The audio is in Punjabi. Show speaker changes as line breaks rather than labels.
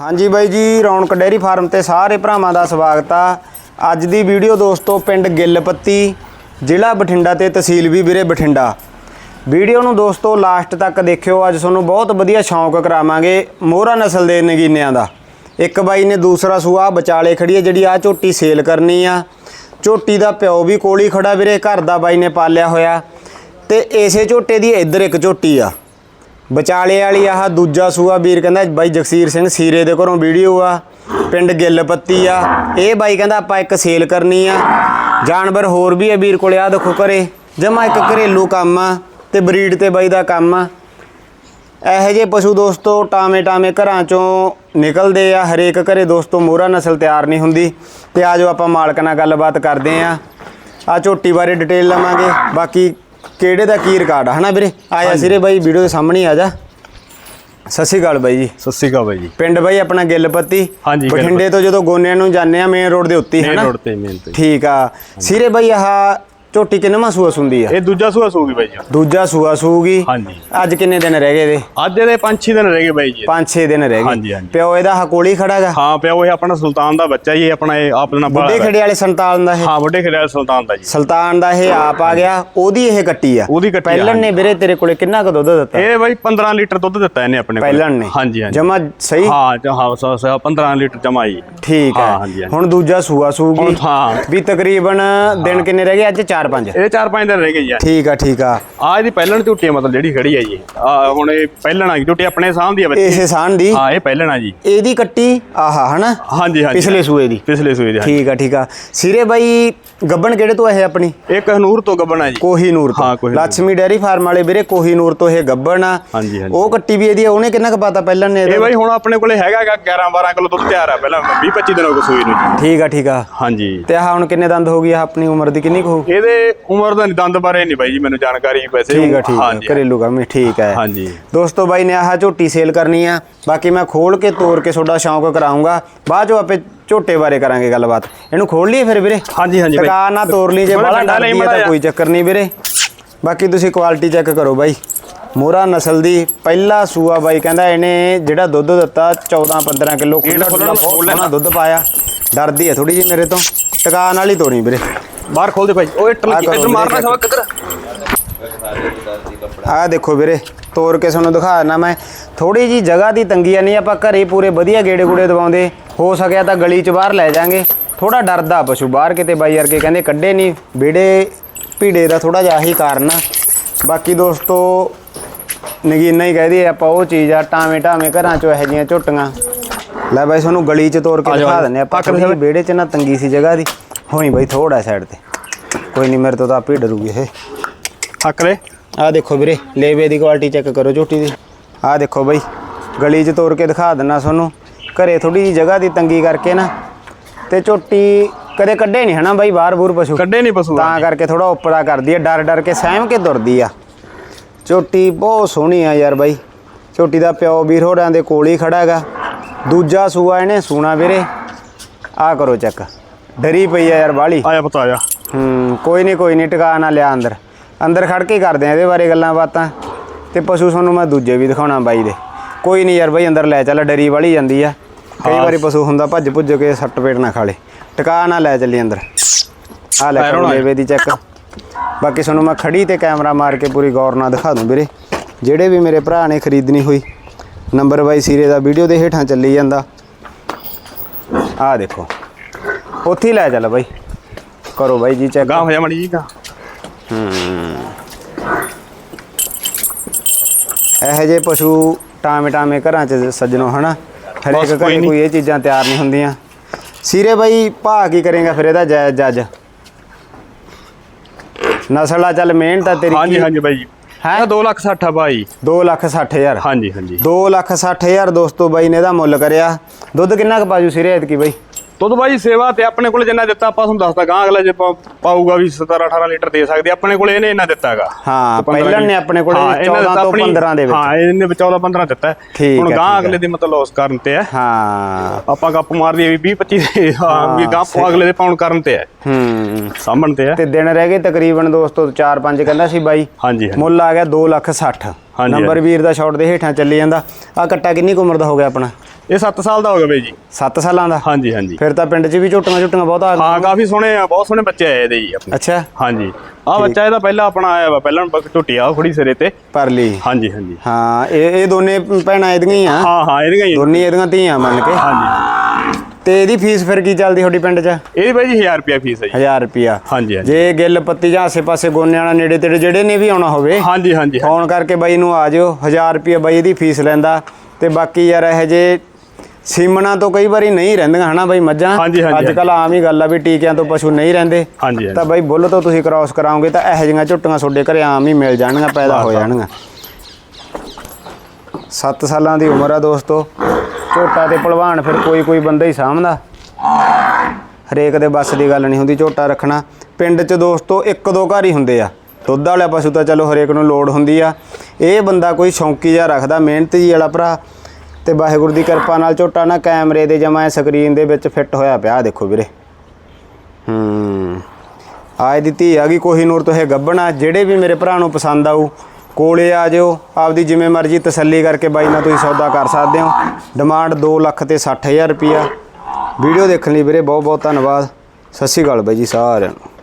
ਹਾਂਜੀ ਬਾਈ ਜੀ, ਰੌਣਕ ਡੇਅਰੀ ਫਾਰਮ ਤੇ ਸਾਰੇ ਭਰਾਵਾਂ ਦਾ ਸਵਾਗਤ ਆ। ਅੱਜ ਦੀ ਵੀਡੀਓ ਦੋਸਤੋ ਪਿੰਡ ਗਿੱਲਪੱਤੀ, ਜ਼ਿਲ੍ਹਾ ਬਠਿੰਡਾ ਤੇ ਤਹਿਸੀਲ ਵੀ ਵੀਰੇ ਬਠਿੰਡਾ। ਵੀਡੀਓ ਨੂੰ ਦੋਸਤੋ ਲਾਸਟ ਤੱਕ ਦੇਖਿਓ, ਅੱਜ ਤੁਹਾਨੂੰ ਬਹੁਤ ਵਧੀਆ ਸ਼ੌਂਕ ਕਰਾਵਾਂਗੇ ਮੋਹਰਾ ਨਸਲ ਦੇ ਨਗੀਨਿਆਂ ਦਾ। ਇੱਕ ਬਾਈ ਨੇ ਦੂਸਰਾ ਸੂਆ ਵਿਚਾਲੇ ਖੜੀ ਹੈ, ਜਿਹੜੀ ਆ ਝੋਟੀ ਸੇਲ ਕਰਨੀ ਆ। ਝੋਟੀ ਦਾ ਪਿਓ ਵੀ ਕੋਲ ਹੀ ਖੜਾ ਵੀਰੇ, ਘਰ ਦਾ ਬਾਈ ਨੇ ਪਾਲਿਆ ਹੋਇਆ। ਤੇ ਇਸੇ ਝੋਟੇ ਦੀ ਇੱਧਰ ਇੱਕ ਝੋਟੀ ਆ। ਵਿਚਾਲੇ ਵਾਲੀ ਆਹ ਦੂਜਾ ਸੂਆ ਵੀਰ ਕਹਿੰਦਾ, ਬਾਈ ਜਗਸੀਰ ਸਿੰਘ ਸੀਰੇ ਦੇ ਘਰੋਂ ਵੀਡੀਓ ਆ, ਪਿੰਡ ਗਿੱਲਪੱਤੀ ਆ। ਇਹ ਬਾਈ ਕਹਿੰਦਾ, ਆਪਾਂ ਇੱਕ ਸੇਲ ਕਰਨੀ ਆ। ਜਾਨਵਰ ਹੋਰ ਵੀ ਆ ਵੀਰ ਕੋਲੇ ਆ ਦੇਖੋ ਘਰੇ। ਜਮਾ ਇੱਕ ਘਰੇਲੂ ਕੰਮ ਆ ਤੇ ਬਰੀਡ ਤੇ ਬਾਈ ਦਾ ਕੰਮ ਆ। ਇਹੋ ਜਿਹੇ ਪਸ਼ੂ ਦੋਸਤੋ, ਟਾਵੇਂ ਟਾਵੇਂ ਘਰਾਂ ਚੋਂ ਨਿਕਲਦੇ ਆ। ਹਰੇਕ ਘਰੇ ਦੋਸਤੋ, ਮੋਹਰਾ ਨਸਲ ਤਿਆਰ ਨਹੀਂ ਹੁੰਦੀ। ਤੇ ਆਜੋ ਆਪਾਂ ਮਾਲਕ ਨਾਲ ਗੱਲਬਾਤ ਕਰਦੇ ਆ। ਆ ਝੋਟੀ ਬਾਰੇ ਡਿਟੇਲ ਲਵਾਂਗੇ। ਬਾਕੀ ਕਿਹੜੇ ਦਾ ਕੀ ਰਿਕਾਰਡ ਆ? ਹਨਾ ਵੀਰੇ? ਆਇਆ ਸਿਰੇ ਬਾਈ ਵੀਡੀਓ ਦੇ ਸਾਹਮਣੇ ਆ ਜਾ। ਸਤਿ ਸ਼੍ਰੀ ਅਕਾਲ ਬਾਈ ਜੀ।
ਸਤਿ ਸ਼੍ਰੀ ਅਕਾਲ ਬਾਈ ਜੀ।
ਪਿੰਡ ਬਾਈ ਆਪਣਾ ਗਿੱਲਪੱਤੀ। ਬਠਿੰਡੇ ਤੋਂ ਜਦੋਂ ਗੋਨਿਆਂ ਨੂੰ ਜਾਂਦੇ ਆ ਮੇਨ ਰੋਡ ਦੇ ਉੱਤੇ ਹੀ,
ਮੇਨ
ਹਨਾ?
ਰੋਡ ਤੇ ਮੇਨ ਤੇ।
ਠੀਕ ਆ। ਸਿਰੇ ਬਾਈ ਆਹ ਝੋਟੀ ਕਿੰਨਵਾਂ ਸੂਆ ਸੁੰਦੀ ਆ।
ਇਹ ਦੂਜਾ ਸੂਆ ਸੂਗੀ ਬਾਈ ਜੀ।
ਦੂਜਾ ਸੂਆ ਸੂਗੀ।
ਹਾਂਜੀ।
ਅੱਜ ਕਿੰਨੇ ਦਿਨ ਰਹਿ ਗਏ ਇਹਦੇ?
ਅੱਜ ਇਹਦੇ 5-6 ਦਿਨ ਰਹਿ ਗਏ ਬਾਈ ਜੀ।
5-6 ਦਿਨ ਰਹਿ ਗਏ।
ਹਾਂਜੀ।
ਪਿਓ ਇਹਦਾ ਹਕੋਲੀ ਖੜਾਗਾ
ਹਾਂ ਪਿਆ ਉਹ ਆਪਣਾ ਸੁਲਤਾਨ ਦਾ ਬੱਚਾ ਇਹ ਆਪਣਾ ਇਹ ਆਪਣਾ
ਬੁੱਢੇ ਖੜੇ ਵਾਲੇ ਸੰਤਾਨ ਦਾ ਇਹ?
ਹਾਂ ਵੱਡੇ ਖੇੜੇ ਵਾਲਾ ਸੁਲਤਾਨ ਦਾ ਜੀ।
ਸੁਲਤਾਨ ਦਾ ਇਹ ਆਪ ਆ ਗਿਆ ਉਹਦੀ ਇਹ ਕੱਟੀ ਆ।
ਉਹਦੀ ਕੱਟੀ
ਪਹਿਲਣ ਨੇ ਵੀਰੇ ਤੇਰੇ ਕੋਲੇ ਕਿੰਨਾ ਕੁ ਦੁੱਧ ਦਿੱਤਾ?
ਇਹ ਬਾਈ 15 ਲੀਟਰ ਦੁੱਧ ਦਿੱਤਾ ਇਹਨੇ ਆਪਣੇ ਕੋਲ।
ਪਹਿਲਣ ਨੇ।
ਹਾਂਜੀ ਹਾਂਜੀ।
ਜਮਾ ਸਹੀ?
ਹਾਂ ਜ- ਹਾਂ ਸੌ- ਸੌ- 15 ਲੀਟਰ ਜਮਾ ਜੀ।
ਠੀਕ
ਹਾਂ।
ਹੁਣ ਦੂਜਾ ਸੂਆ ਸੂਗੀ। ਵੀ ਤਕਰੀਬਨ ਦਿਨ ਕਿੰਨੇ ਰਹਿ ਗਏ? ਅੱਜ 4-5
ਇਹ 4-5 ਦਿਨ ਰਹਿ ਗਏ ਜੀ।
ਠੀਕ ਆ ਠੀਕ ਆ।
ਆ ਇਹਦੀ ਪਹਿਲਣ ਝੂਟੀ ਆ ਮਤਲਬ ਜਿਹੜੀ ਖੜੀ ਹੈ ਜੀ। ਆ ਹੁਣ ਇਹ ਪਹਿਲਣ ਆ ਝੂਟੀ ਆਪਣੇ ਸਾਹਮਣੇ ਦੀ ਆ ਬੱਚੀ।
ਇਹ ਸਾਨ ਦੀ?
ਹਾਂ ਇਹ ਪਹਿਲਣ ਆ ਜੀ।
ਇਹਦੀ ਕੱਟੀ ਆਹਾ ਹਨਾ?
ਹਾਂਜੀ ਹਾਂਜੀ।
ਪਿਛਲੇ ਸੂਏ ਦੀ।
ਪਿਛਲੇ ਸੂਏ ਦੀ।
ਠੀਕ ਆ ਠੀਕ ਆ। ਸਿਰੇ ਬਾਈ ਗੱਬਣ ਕਿਹੜੇ ਤੋਂ ਇਹ ਆਪਣੀ?
ਇੱਕ ਹਨੂਰ ਤੋਂ ਗੱਬਣਾ ਜੀ।
ਕੋਹੀਨੂਰ ਤੋਂ।
ਹਾਂ, ਕੋਹੀਨੂਰ।
ਲక్ష్ਮੀ ਡੈਰੀ ਫਾਰਮ ਵਾਲੇ ਵੀਰੇ ਕੋਹੀਨੂਰ ਤੋਂ ਇਹ ਗੱਬਣ ਆ।
ਹਾਂਜੀ ਹਾਂਜੀ।
ਉਹ ਕੱਟੀ ਵੀ ਇਹਦੀ ਆ, ਉਹਨੇ ਕਿੰਨਾ ਕੁ ਪਤਾ ਪਹਿਲਾਂ ਨੇ
ਇਹ? ਬਾਈ ਹੁਣ ਆਪਣੇ ਕੋਲੇ ਹੈਗਾ ਗਾ 11 12 ਕਿਲੋ ਦੁੱਧ ਤਿਆਰ ਆ ਪਹਿਲਾਂ। 20 25 ਦਿਨ ਹੋ ਗਏ ਸੂਈ ਨੂੰ ਜੀ।
ਠੀਕ ਆ ਠੀਕ ਆ।
ਹਾਂਜੀ।
ਤੇ ਆਹ ਹੁਣ ਕਿੰਨੇ ਦੰਦ ਹੋ ਗਈ ਆ ਆਪਣੀ ਉਮਰ ਦੀ? ਕਿੰਨੀ ਕੁ ਹੋਊ?
ਇਹਦੇ ਉਮਰ ਦਾ ਦੰਦ ਬਾਰੇ ਨਹੀਂ ਬਾਈ ਜੀ ਮੈਨੂੰ ਜਾਣਕਾਰੀ ਵੈਸੇ।
ਠੀਕ ਆ ਠੀਕ ਆ।
ਹਾਂਜੀ
ਘਰੇਲੂ ਕੰਮ ਹੀ ਠੀਕ ਹੈ
ਹਾਂਜੀ।
ਦੋਸਤੋ ਬਾਈ ਨੇ ਆਹ ਝੋਟੀ ਸੇਲ ਕਰਨੀ ਆ। ਬਾਕੀ ਮੈਂ ਖੋਲ ਕੇ ਤੋੜ ਕੇ ਤੁਹਾਡਾ ਸ਼ੌਂਕ ਕਰਾਉਂਗਾ ਬਾਅਦ ਚੋਂ ਆਪੇ ਝੋਟੇ ਬਾਰੇ ਕਰਾਂਗੇ ਗੱਲਬਾਤ। ਇਹਨੂੰ ਖੋਲ ਲਈਏ ਫਿਰ ਵੀਰੇ?
ਹਾਂਜੀ ਹਾਂਜੀ ਬਾਈ।
ਟਕਾ ਨਾ ਤੋੜ ਲਈ ਜੇ
ਬੜਾ
ਬਾਹਲਾ
ਠੰਡਾ ਲਈ
ਡਰਦੀ ਹੈ
ਮਾੜਾ
ਤਾਂ। ਕੋਈ ਚੱਕਰ ਨਹੀਂ ਵੀਰੇ। ਬਾਕੀ ਤੁਸੀਂ ਕੁਆਲਿਟੀ ਚੈੱਕ ਕਰੋ ਬਾਈ। ਮੋਹਰਾ ਨਸਲ ਦੀ ਪਹਿਲਾ ਸੂਆ ਬਾਈ ਕਹਿੰਦਾ ਇਹਨੇ ਜਿਹੜਾ ਦੁੱਧ ਦਿੱਤਾ 14 15 ਕਿਲੋ ਬਹੁਤ
ਖੋਲ੍ਹ
ਸੋਹਣਾ ਦੁੱਧ ਪਾਇਆ। ਡਰਦੀ ਹੈ ਥੋੜੀ ਜਿਹੀ ਮੇਰੇ ਤੋਂ। ਟਕਾ ਨਾਲ ਹੀ ਤੋੜੀ ਵੀਰੇ।
ਬਾਹਰ ਖੋਲ ਦੇ ਭਾਈ। ਉਹ ਇੱਟ ਇੱਧਰ ਮਾਰਨਾ ਸਵਾ ਕਿੱਧਰ
ਆਹ ਦੇਖੋ ਵੀਰੇ ਤੋੜ ਕੇ ਤੁਹਾਨੂੰ ਦਿਖਾ ਦਿੰਦਾ ਮੈਂ। ਥੋੜੀ ਜੀ ਜਗ੍ਹਾ ਦੀ ਤੰਗੀ ਆ ਨਹੀਂ ਆਪਾਂ ਘਰੇ ਪੂਰੇ ਵਧੀਆ ਗੇੜੇ ਗੂੜੇ ਦਵਾਉਂਦੇ। ਹੋ ਸਕਿਆ ਤਾਂ ਗਲੀ 'ਚ ਬਾਹਰ ਲੈ ਜਾਾਂਗੇ। ਥੋੜਾ ਡਰਦਾ ਪਸ਼ੂ ਬਾਹਰ ਕਿਤੇ ਬਾਈ ਵਰਗੇ ਕਹਿੰਦੇ ਕੱਢੇ ਨਹੀਂ। ਵਿੜੇ ਭੀੜੇ ਦਾ ਥੋੜਾ ਜਿਹਾ ਆਹੀ ਕਾਰਨ ਆ। ਬਾਕੀ ਦੋਸਤੋ ਨਗੀਨਾ ਹੀ ਕਹਦੇ ਆਪਾਂ ਉਹ ਚੀਜ਼ ਆ ਟਾਵੇਂ ਟਾਵੇਂ ਘਰਾਂ 'ਚ ਇਹੋ ਜੀਆਂ ਝੁੱਟੀਆਂ। ਲੈ ਬਾਈ ਤੁਹਾਨੂੰ ਗਲੀ 'ਚ ਤੋੜ ਕੇ
ਆ
ਦਿਖਾ ਦਿੰਦੇ ਆਪਾਂ ਥੋੜੀ ਵਿਹੜੇ 'ਚ ਨਾ ਤੰਗੀ ਸੀ ਜਗ੍ਹਾ ਦੀ। ਹੋਣੀ ਬਾਈ ਥੋੜਾ ਸਾਈਡ ਤੇ। ਕੋਈ ਨਹੀਂ ਮੇਰੇ ਤੋਂ ਤਾਂ ਆਪੇ ਡਰੂਗੀ ਇਹ।
ਹੱਕ ਦੇ
ਆਹ ਦੇਖੋ ਵੀਰੇ ਲੇਵੇ ਦੀ ਕੁਆਲਿਟੀ ਚੈੱਕ ਕਰੋ ਝੋਟੀ ਦੀ। ਆਹ ਦੇਖੋ ਬਈ ਗਲੀ 'ਚ ਤੋੜ ਕੇ ਦਿਖਾ ਦਿੰਨਾ ਤੁਹਾਨੂੰ। ਘਰੇ ਥੋੜੀ ਜੀ ਜਗ੍ਹਾ ਦੀ ਤੰਗੀ ਕਰਕੇ ਨਾ ਤੇ ਝੋਟੀ ਕਦੇ ਕੱਢੇ ਨਹੀਂ ਹਨਾ ਬਾਈ ਬਾਹਰ ਬੂਰ ਪਸ਼ੂ?
ਕੱਢੇ ਨਹੀਂ ਪਸ਼ੂ।
ਤਾਂ ਕਰਕੇ ਥੋੜਾ ਉੱਪਰਾ ਕਰਦੀ ਆ ਡਰ ਡਰ ਕੇ ਸਹਿਮ ਕੇ ਦੁਰਦੀ ਆ। ਝੋਟੀ ਬਹੁਤ ਸੋਹਣੀ ਆ ਯਾਰ ਬਾਈ। ਝੋਟੀ ਦਾ ਪਿਓ ਵੀਰ ਹੋਰਾਂ ਦੇ ਕੋਲ ਹੀ ਖੜਾ ਹੈਗਾ। ਦੂਜਾ ਸੂਆ ਇਹਨੇ ਸੂਣਾ ਵੀਰੇ। ਆਹ ਕਰੋ ਚੈੱਕ ਡਰੀ ਪਈ ਆ ਯਾਰ ਬਾਲੀ
ਆਇਆ ਪਤਾ ਆਇਆ।
ਹੂੰ ਕੋਈ ਨਹੀਂ ਕੋਈ ਨਹੀਂ ਟਿਕਾ ਨਾ ਲਿਆ ਅੰਦਰ। ਅੰਦਰ ਖੜ ਕੇ ਕਰਦੇ ਆ ਇਹਦੇ ਬਾਰੇ ਗੱਲਾਂ ਬਾਤਾਂ। ਤੇ ਪਸ਼ੂ ਤੁਹਾਨੂੰ ਮੈਂ ਦੂਜੇ ਵੀ ਦਿਖਾਉਣਾ ਬਾਈ ਦੇ। ਕੋਈ ਨਹੀਂ ਯਾਰ ਬਾਈ ਅੰਦਰ ਲੈ ਚੱਲ ਡਰੀ ਵਾਲੀ ਜਾਂਦੀ ਆ। ਕਈ ਵਾਰੀ ਪਸ਼ੂ ਹੁੰਦਾ ਭੱਜ ਭੁੱਜ ਕੇ ਸੱਟ ਪੇਟ ਨਾ ਖਾ ਲੇ। ਟਿਕਾ ਨਾ ਲੈ ਚੱਲੀ ਅੰਦਰ। ਆ ਲੈ ਕਰੋ ਲੇਵੇ ਦੀ ਚੈੱਕ ਬਾਕੀ ਤੁਹਾਨੂੰ ਮੈਂ ਖੜੀ ਤੇ ਕੈਮਰਾ ਮਾਰ ਕੇ ਪੂਰੀ ਗੌਰ ਨਾਲ ਦਿਖਾ ਦੂੰ ਵੀਰੇ। ਜਿਹੜੇ ਵੀ ਮੇਰੇ ਭਰਾ ਨੇ ਖਰੀਦਣੀ ਹੋਈ ਨੰਬਰ ਬਾਈ ਸੀਰੇ ਦਾ ਵੀਡੀਓ ਦੇ ਹੇਠਾਂ ਚੱਲੀ ਜਾਂਦਾ। ਆ ਦੇਖੋ। ਉੱਥੇ ਹੀ ਲੈ ਚੱਲ ਬਾਈ। ਕਰੋ ਬਾਈ ਜੀ ਚੈੱਕ
ਗਾਂ ਹੋ ਜਾ ਮੜੀ ਜੀ ਗਾਂ
ਇਹੋ ਜਿਹੇ ਪਸ਼ੂ ਟਾਵੇਂ ਟਾਵੇਂ ਘਰਾਂ 'ਚ ਸੱਜਣੋ ਹਨਾ? ਹਰੇਕ ਘਰੇ। ਕੋਈ ਇਹ ਚੀਜ਼ਾਂ ਤਿਆਰ ਨਹੀਂ ਹੁੰਦੀਆਂ। ਸੀਰੇ ਬਾਈ ਭਾ ਕੀ ਕਰੇਗਾ ਫਿਰ ਇਹਦਾ ਜਾਇਜ਼ ਜੱਜ? ਨਸਲ ਚੱਲ ਮਿਹਨਤ ਆ ਤੇਰੀ
ਹਾਂਜੀ ਹਾਂਜੀ ਬਾਈ ਜੀ।
ਹੈਂ?
ਇਹ 2 ਲੱਖ 60 ਆ ਬਾਈ।
2 ਲੱਖ 60 ਹਜ਼ਾਰ।
ਹਾਂਜੀ ਹਾਂਜੀ।
2 ਲੱਖ 60 ਹਜ਼ਾਰ ਦੋਸਤੋ ਬਾਈ ਨੇ ਇਹਦਾ ਮੁੱਲ ਕਰਿਆ। ਦੁੱਧ ਕਿੰਨਾ ਕੁ ਪਾਜੂ ਸਿਰੇ ਐਤਕੀ ਬਾਈ?
ਦੁੱਧ ਬਾਈ ਸੇਵਾ ਤੇ ਆਪਣੇ ਕੋਲ ਜਿੰਨਾ ਦਿੱਤਾ ਆਪਾਂ ਤੁਹਾਨੂੰ ਦੱਸਦਾ ਗਾਂ ਅਗਲਾ ਜੇ ਪਾਊਗਾ ਵੀ 17 18 ਲੀਟਰ ਦੇ ਸਕਦੇ ਆਪਣੇ ਕੋਲ ਇਹਨੇ ਇੰਨਾ ਦਿੱਤਾਗਾ।
ਹਾਂ ਪਹਿਲਾਂ ਨੇ ਆਪਣੇ ਕੋਲ 14 ਤੋਂ 15 ਦੇ ਵਿੱਚ।
ਹਾਂ ਇਹਨੇ 14 15 ਦਿੱਤਾ। ਹੁਣ ਗਾਂ ਅਗਲੇ ਦੀ ਮਤਲਬ ਲੋਸ ਕਰਨ ਤੇ ਹੈ
ਹਾਂ।
ਆਪਾਂ ਗੱਪ ਮਾਰਦੀ ਵੀ 20 25 ਦੇ ਹਾਂ ਵੀ ਗਾਂ ਅਗਲੇ ਦੇ ਪਾਉਣ ਕਰਨ ਤੇ ਹੈ
ਹੂੰ।
ਸਾਂਭਣ ਤੇ ਹੈ
ਤੇ ਦਿਨ ਰਹਿ ਗਏ ਤਕਰੀਬਨ ਦੋਸਤੋ 4-5 ਕਹਿੰਦਾ ਸੀ ਬਾਈ।
ਹਾਂਜੀ
ਮੁੱਲ ਆ ਗਿਆ 2 ਲੱਖ 60
ਹਾਂਜੀ,
ਨੰਬਰ ਵੀਰ ਦਾ ਸ਼ਾਟ ਦੇ ਹੇਠਾਂ ਚੱਲੀ ਜਾਂਦਾ। ਆ ਕੱਟਾ ਕਿੰਨੀ ਕੁ ਉਮਰ ਦਾ ਹੋ ਗਿਆ ਆਪਣਾ?
ਇਹ 7 ਸਾਲ ਦਾ ਹੋ ਗਿਆ ਬਾਈ ਜੀ।
7 ਸਾਲਾਂ ਦਾ?
ਹਾਂਜੀ ਹਾਂਜੀ।
ਫਿਰ ਤਾਂ ਪਿੰਡ 'ਚ ਵੀ ਝੋਟੀਆਂ ਝੋਟੀਆਂ ਬਹੁਤ ਆ ਗਈਆਂ
ਹਾਂ ਕਾਫੀ ਸੋਹਣੇ ਆ ਬਹੁਤ ਸੋਹਣੇ ਬੱਚੇ ਆਏ ਇਹਦੇ ਜੀ ਆਪਣੇ।
ਅੱਛਾ।
ਹਾਂਜੀ। ਆ ਬੱਚਾ ਇਹਦਾ ਪਹਿਲਾਂ ਆਪਣਾ ਆਇਆ ਵਾ ਪਹਿਲਾਂ ਝੁੱਟੀ ਆ ਖੜੀ ਸਿਰੇ ਤੇ।
ਪਰਲੀ।
ਹਾਂਜੀ ਹਾਂਜੀ।
ਹਾਂ ਇਹ ਇਹ ਦੋਨੇ ਭੈਣਾਂ ਇਹਦੀਆਂ ਹੀ ਆ।
ਹਾਂ ਹਾਂ ਇਹਦੀਆਂ ਹੀ
ਦੋਨੇ ਇਹਦੀਆਂ ਧੀਆਂ ਮੰਨ ਕੇ।
ਹਾਂਜੀ
ਤੇ ਇਹਦੀ ਫੀਸ ਫਿਰ ਕੀ ਚੱਲਦੀ ਤੁਹਾਡੀ ਪਿੰਡ 'ਚ?
ਇਹਦੀ ਬਾਈ ਜੀ 1000 ਰੁਪਿਆ ਫੀਸ ਹੈ ਜੀ।
1000 ਰੁਪਿਆ
ਹਾਂਜੀ ਹਾਂਜੀ।
ਜੇ ਗਿੱਲ ਪੱਤੀ ਜਾਂ ਆਸੇ-ਪਾਸੇ ਗੋਨਿਆਣਾ ਨੇੜੇ ਤੇੜੇ ਜਿਹੜੇ ਨੇ ਵੀ ਆਉਣਾ ਹੋਵੇ
ਹਾਂਜੀ ਹਾਂਜੀ
ਫੋਨ ਕਰਕੇ ਬਾਈ ਨੂੰ ਆ ਜਿਓ। 1000 ਰੁਪਏ ਬਾਈ ਇਹਦੀ ਫੀਸ ਲੈਂਦਾ। ਤੇ ਬਾਕੀ ਯਾਰ ਇਹ ਜੇ ਸੀਮਣਾ ਤੋਂ ਕਈ ਵਾਰੀ ਨਹੀਂ ਰਹਿੰਦੀਆਂ ਹਨਾ ਬਾਈ ਮੱਝਾਂ?
ਹਾਂਜੀ, ਹਾਂਜੀ,
ਅੱਜ ਕੱਲ ਆਮ ਹੀ ਗੱਲ ਆ ਵੀ ਟੀਕਿਆਂ ਤੋਂ ਪਸ਼ੂ ਨਹੀਂ ਰਹਿੰਦੇ।
ਹਾਂਜੀ ਹਾਂਜੀ।
ਤਾਂ ਬਾਈ ਬੁੱਲ ਤੋਂ ਤੁਸੀਂ ਕ੍ਰਾਸ ਕਰਾਓਗੇ ਤਾਂ ਇਹੋ ਜਿਹੀਆਂ ਝੁੱਟੀਆਂ ਤੁਹਾਡੇ ਘਰੇ ਆਮ ਹੀ ਮਿਲ ਜਾਣਗੀਆਂ ਪੈਦਾ ਹੋ ਜਾਣਗੀਆਂ। 7 ਸਾਲਾਂ ਦੀ ਉਮਰ ਆ ਦੋਸਤੋ। ਝੋਟਾ ਤੇ ਭਲਵਾਨ ਫਿਰ ਕੋਈ ਕੋਈ ਬੰਦਾ ਹੀ ਸਾਂਭਦਾ। ਹਰੇਕ ਦੇ ਬੱਸ ਦੀ ਗੱਲ ਨਹੀਂ ਹੁੰਦੀ ਝੋਟਾ ਰੱਖਣਾ। ਪਿੰਡ 'ਚ ਦੋਸਤੋ ਇੱਕ ਦੋ ਘਰ ਹੀ ਹੁੰਦੇ ਆ। ਦੁੱਧ ਵਾਲਾ ਪਸ਼ੂ ਤਾਂ ਚਲੋ ਹਰੇਕ ਨੂੰ ਲੋੜ ਹੁੰਦੀ ਆ। ਇਹ ਬੰਦਾ ਕੋਈ ਸ਼ੌਂਕੀ ਜਿਹਾ ਰੱਖਦਾ ਮਿਹਨਤੀ ਵਾਲਾ ਭਰਾ। ਤੇ ਵਾਹਿਗੁਰੂ ਦੀ ਕਿਰਪਾ ਨਾਲ ਝੋਟਾ ਨਾ ਕੈਮਰੇ ਦੇ ਜਮਾ ਸਕਰੀਨ ਦੇ ਵਿੱਚ ਫਿੱਟ ਹੋਇਆ ਪਿਆ ਦੇਖੋ ਵੀਰੇ। ਹੂੰ। ਆਏ ਦੀ ਧੀ ਆ ਗਈ ਕੋਹੀਨੂਰ ਤੋਂ ਇਹ ਗੱਬਣਾ, ਜਿਹੜੇ ਵੀ ਮੇਰੇ ਭਰਾ ਨੂੰ ਪਸੰਦ ਆਊ, ਕੋਲੇ ਆ ਜਿਓ, ਆਪਦੀ ਜਿਵੇਂ ਮਰਜ਼ੀ ਤਸੱਲੀ ਕਰਕੇ ਬਾਈ ਨਾਲ ਤੁਸੀਂ ਸੌਦਾ ਕਰ ਸਕਦੇ ਹੋ। ਡਿਮਾਂਡ 2 ਲੱਖ ਤੇ 60000 ਰੁਪਿਆ ਵੀਡੀਓ ਦੇਖਣ ਲਈ ਵੀਰੇ ਬਹੁਤ ਬਹੁਤ ਧੰਨਵਾਦ। ਸਤਿ ਸ਼੍ਰੀ ਅਕਾਲ ਬਾਈ ਜੀ ਸਾਰਿਆਂ ਨੂੰ।